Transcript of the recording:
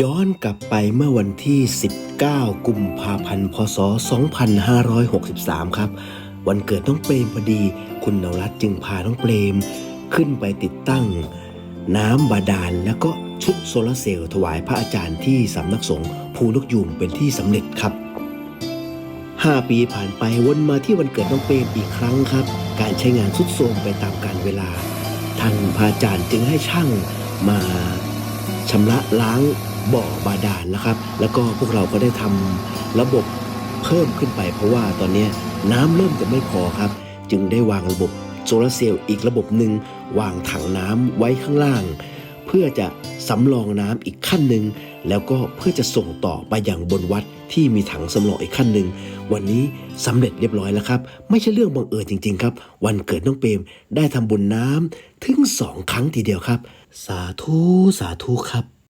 ย้อนกลับไปเมื่อวันที่ 19 กุมภาพันธ์ พศ 2563 ครับ วันเกิดน้องเปรมพอดี คุณนรัตจึงพาน้องเปรม ขึ้นไปติดตั้ง น้ำบาดาลแล้วก็ชุดโซลาเซลล์ถวายพระอาจารย์ที่สำนักสงฆ์ภูนกยูงเป็นที่สำเร็จครับ 5 ปีผ่านไปวนมาที่วันเกิดน้องเปรมอีกครั้งครับ การใช้งานสุดโทรมไปตามกาลเวลา ท่านพระอาจารย์จึงให้ช่างมา ชำระล้างบ่อบาดาลนะครับ แล้วก็พวกเราก็ได้ทำระบบเพิ่มขึ้นไป เพราะว่าตอนนี้น้ำเริ่มจะไม่พอครับ จึงได้วางระบบโซลาร์เซลล์อีกระบบหนึ่งวางถังน้ำไว้ข้างล่าง เพื่อจะ สำรองน้ำอีกขั้นหนึ่งแล้วก็เพื่อจะส่งต่อไปอย่างบนวัดที่มีถังสำรองอีกขั้นหนึ่งวันนี้สำเร็จเรียบร้อยแล้วครับ ไม่ใช่เรื่องบังเอิญจริง ๆ ครับ วันเกิดน้องเปรมได้ทำบุญน้ำถึงสองครั้งทีเดียวครับ สาธุสาธุครับ